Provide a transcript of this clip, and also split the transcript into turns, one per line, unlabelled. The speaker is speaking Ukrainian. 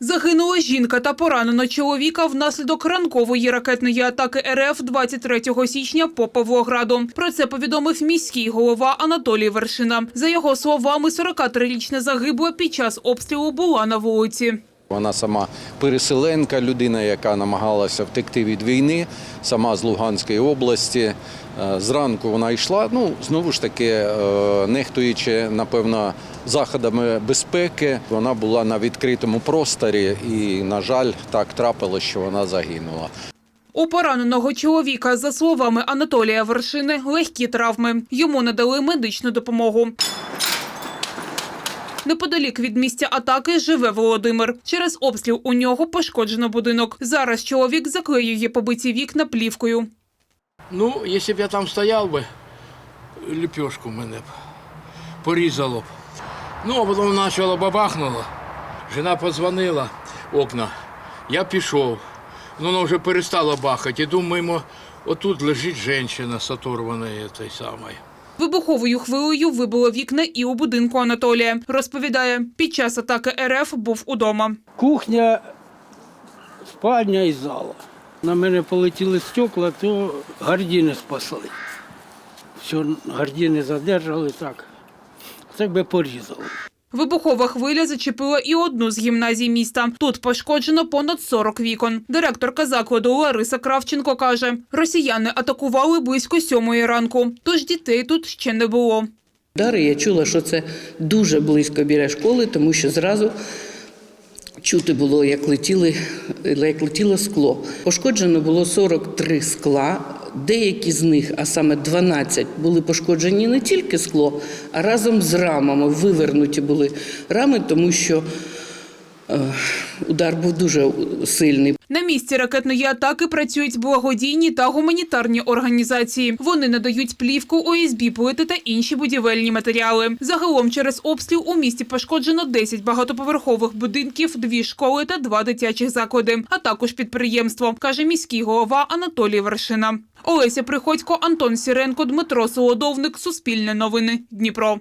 Загинула жінка та поранено чоловіка внаслідок ранкової ракетної атаки РФ 23 січня по Павлограду. Про це повідомив міський голова Анатолій Вершина. За його словами, 43-річна загибла під час обстрілу була на вулиці.
Вона сама переселенка, людина, яка намагалася втекти від війни, сама з Луганської області. Е, Зранку вона йшла, ну знову ж таки, е, нехтуючи, напевно, заходами безпеки, вона була на відкритому просторі, і, на жаль, так трапилося, що вона загинула.
У пораненого чоловіка, за словами Анатолія Вершини, легкі травми. Йому надали медичну допомогу. Неподалік від місця атаки живе Володимир. Через обстріл у нього пошкоджено будинок. Зараз чоловік заклеює побиті вікна плівкою.
Ну, якщо б я там стояв би, ліпешку мене б порізало б. Ну, а потім почало бабахнуло. Жена подзвонила окна. Я пішов. Ну, воно вже перестало бахати. І думаємо, отут лежить жінка з оторваною той самою.
Вибуховою хвилею вибило вікна і у будинку Анатолія. Розповідає, під час атаки РФ був удома.
Кухня, спальня і зала. На мене полетіли стекла, то гардіни спасли. Все, гардіни задержали так. Це би порізало.
Вибухова хвиля зачепила і одну з гімназій міста. Тут пошкоджено понад 40 вікон. Директорка закладу Лариса Кравченко каже, росіяни атакували близько сьомої ранку, тож дітей тут ще не було.
Удари я чула, що це дуже близько біля школи, тому що зразу чути було, як, летіли, як летіло скло. Пошкоджено було 43 скла. Деякі з них, а саме 12, були пошкоджені не тільки скло, а разом з рамами. Вивернуті були рами, тому що е, удар був дуже сильний.
На місці ракетної атаки працюють благодійні та гуманітарні організації. Вони надають плівку, ОСБ, плити та інші будівельні матеріали. Загалом через обстріл у місті пошкоджено 10 багатоповерхових будинків, дві школи та два дитячих заклади, а також підприємство, каже міський голова Анатолій Вершина. Олеся Приходько, Антон Сіренко, Дмитро Солодовник, Суспільне новини, Дніпро.